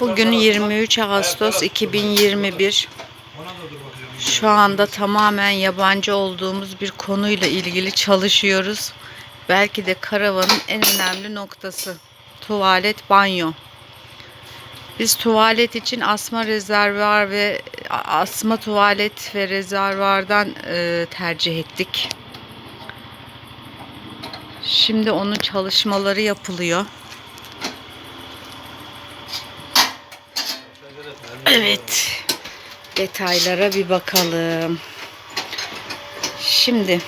Bugün arasında- 23 ayaklar Ağustos arasında 2021. Ona da dur bakayım. Şu anda tamamen yabancı olduğumuz bir konuyla ilgili çalışıyoruz. Belki de karavanın en önemli noktası. Tuvalet, banyo. Biz tuvalet için asma rezervuar ve asma tuvalet ve rezervuardan e, tercih ettik. Şimdi onun çalışmaları yapılıyor. Evet. Detaylara bir bakalım. Şimdi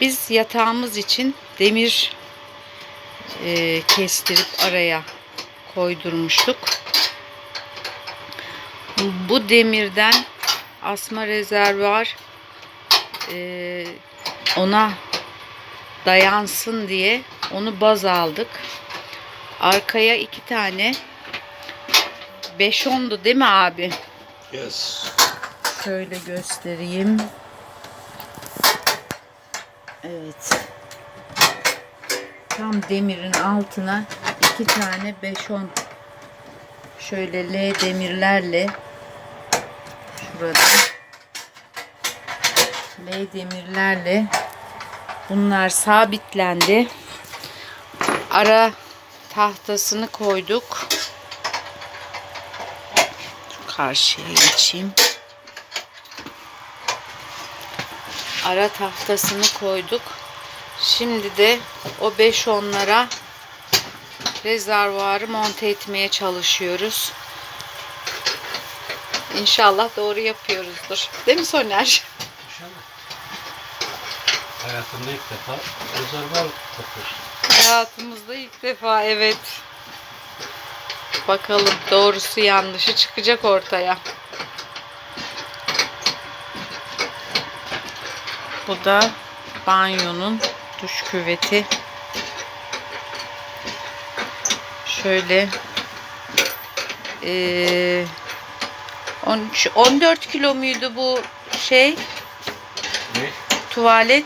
biz yatağımız için demir e, kestirip araya koydurmuştuk. Bu demirden asma rezervuar e, ona dayansın diye onu baz aldık. Arkaya iki tane 5-10'du değil mi abi? Yes. Şöyle göstereyim. Evet. Tam demirin altına iki tane 5-10 şöyle L demirlerle şurada L demirlerle bunlar sabitlendi. Ara tahtasını koyduk. Karşıya geçeyim. Ara tahtasını koyduk. Şimdi de o 5 onlara rezervuarı monte etmeye çalışıyoruz. İnşallah doğru yapıyoruzdur. Değil mi Soner? Hayatımda ilk defa rezervuar takıyorsun. Hayatımızda ilk defa evet. Bakalım doğrusu yanlışı çıkacak ortaya. Bu da banyonun duş küveti. Şöyle eee 13 14 kilo muydu bu şey Ne? tuvalet?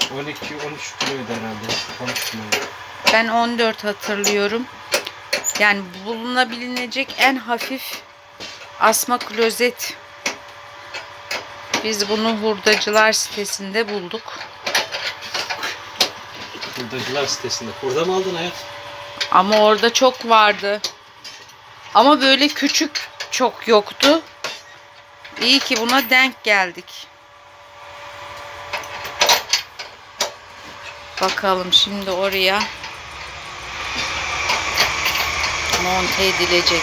12-13 kiloydu herhalde. 13 kilo. Ben 14 hatırlıyorum. Yani bulunabilecek en hafif asma klozet. Biz bunu hurdacılar sitesinde bulduk. Hurdacılar sitesinde. Burada mı aldın hayat? Ama orada çok vardı. Ama böyle küçük çok yoktu. İyi ki buna denk geldik. Bakalım şimdi oraya monte edilecek.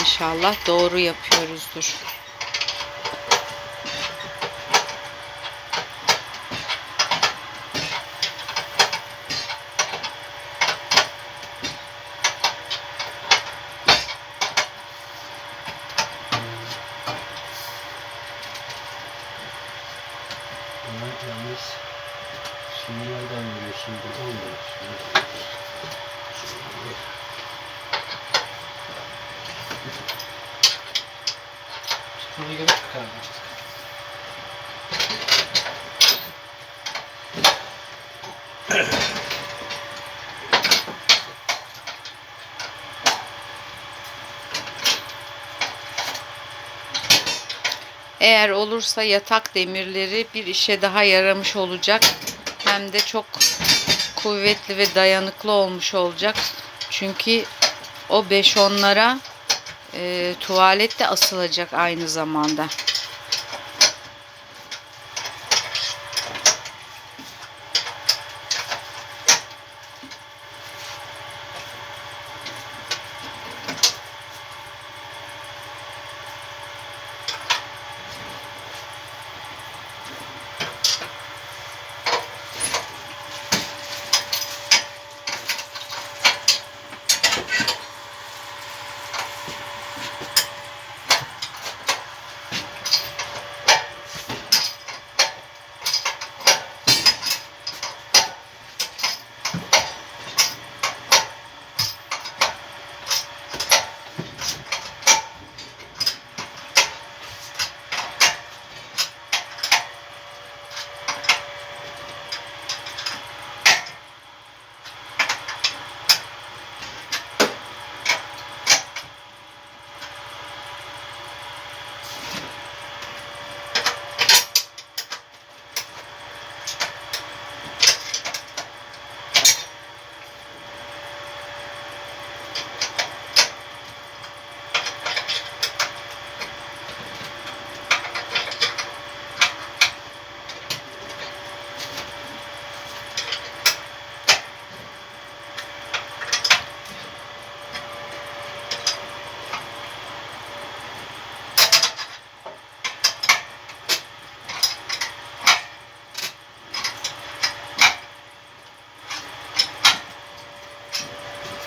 İnşallah doğru yapıyoruzdur. Bunlar yalnız sinyalden veriyorsun. Buradan mı Tutmana gerek yok abi. Eğer olursa yatak demirleri bir işe daha yaramış olacak. Hem de çok kuvvetli ve dayanıklı olmuş olacak. Çünkü o 5-10'lara e, tuvalet de asılacak aynı zamanda.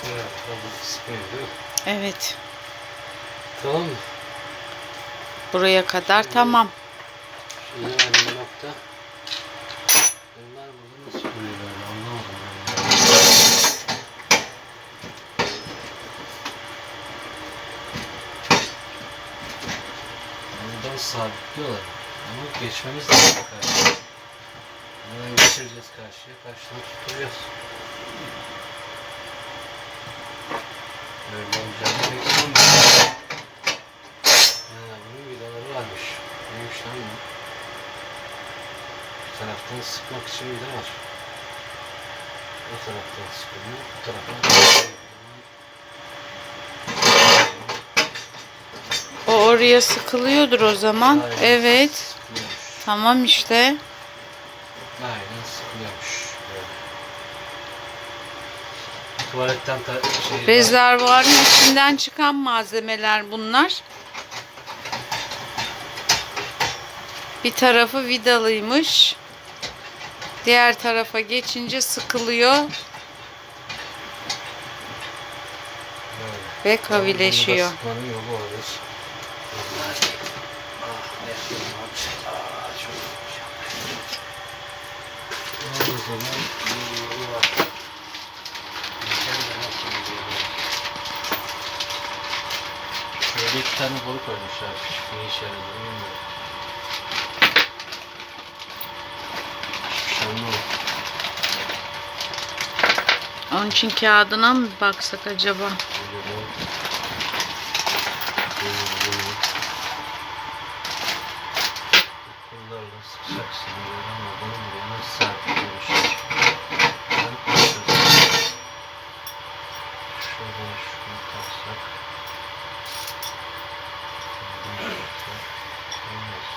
Evet, tamam. Tamam mı? Buraya kadar tamam. Şimdi önemli nokta. Bunlar burada nasıl duruyor böyle anlamadım ben. Buradan sabitliyorlar. Ama geçmemiz lazım karşıya. Buradan geçireceğiz karşıya. Karşıdan tutacağız. Böyle olacağını. Ha, bunun vidaları varmış. Neymiş lan bu? Bir taraftan sıkmak için vida var. O taraftan sıkılıyor, bu taraftan O oraya sıkılıyordur o zaman. Aynen. Evet. sıkılıyormuş. Tamam işte. Aynen sıkılıyormuş. Böyle. Tuvaletten şey Rezervuarın içinden çıkan malzemeler bunlar. Bir tarafı vidalıymış. Diğer tarafa geçince sıkılıyor Böyle. ve kavileşiyor. Ah. Ah. O zaman bir yolu var. Geçen de nasıl bir yolu var? Şöyle iki tane boru koymuşlar. Ne işe yaradığını bilmiyorum. Hiçbir şey. Onun için kağıdına mı baksak acaba? Böyle bol. Böyle böyle. Kullarla sıkacaksın diyor ama bunu buraya nasıl sabitlemişler? Ben şuradan şuradan şunu taksak. Şuradan taksak. Olmaz.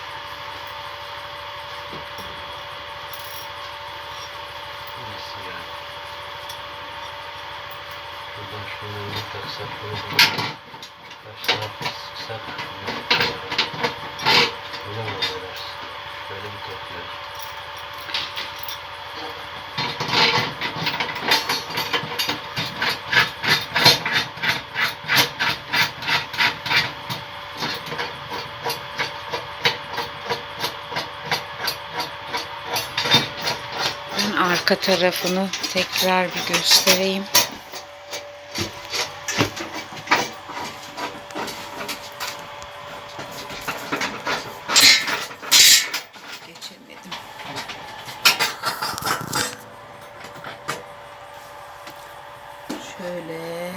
Nasıl yani? Buradan şunları bir taksak bunu buraya. Kaç tarafı sıksak. Öyle mi olur? Şöyle bir toplayalım. Ben arka tarafını tekrar bir göstereyim. Şöyle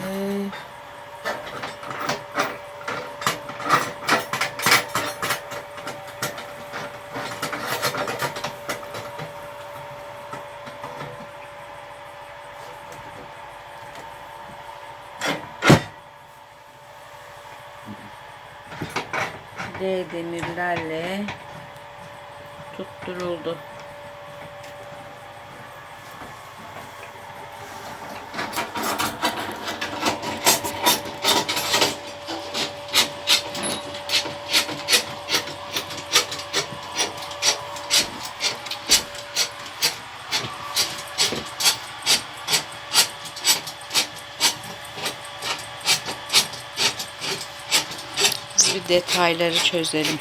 D demirlerle tutturuldu. Detayları çözelim.